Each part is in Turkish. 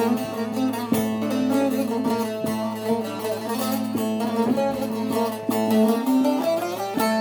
Thank mm -hmm. you.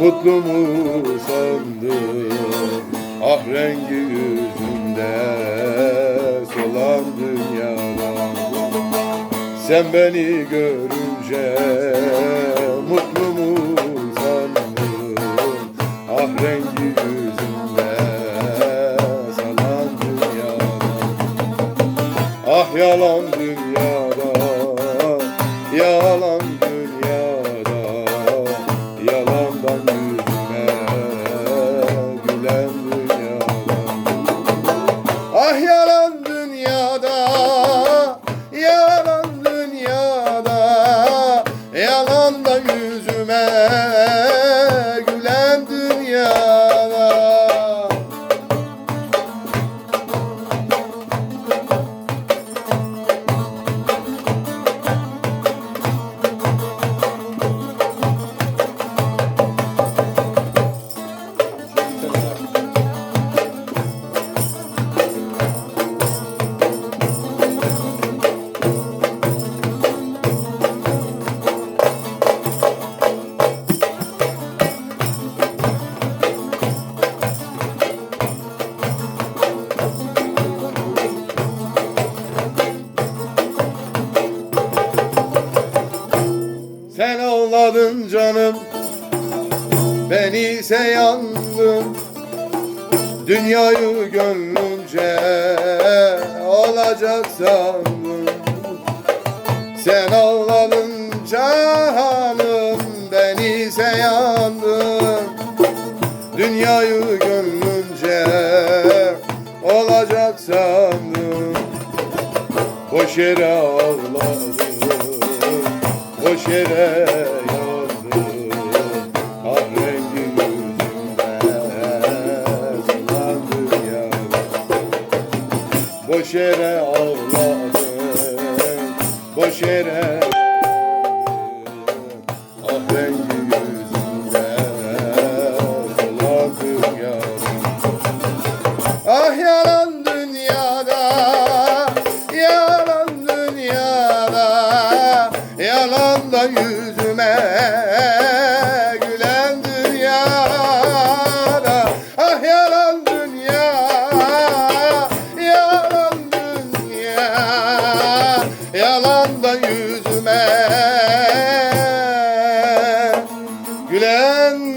mutlu mu sandın? Ah rengi yüzünde solan dünyada. Sen beni görünce mutlu mu sandın? Ah rengi yüzünde salan dünyada. Ah yalan dünyada, Ben ise yandım Dünyayı gönlünce olacak sandım. Sen ağladın canım Ben ise yandım Dünyayı gönlünce olacak sandım. Boş yere ağladım Boş yere Boş yere ağladım Boş yere Ah rengim Gülen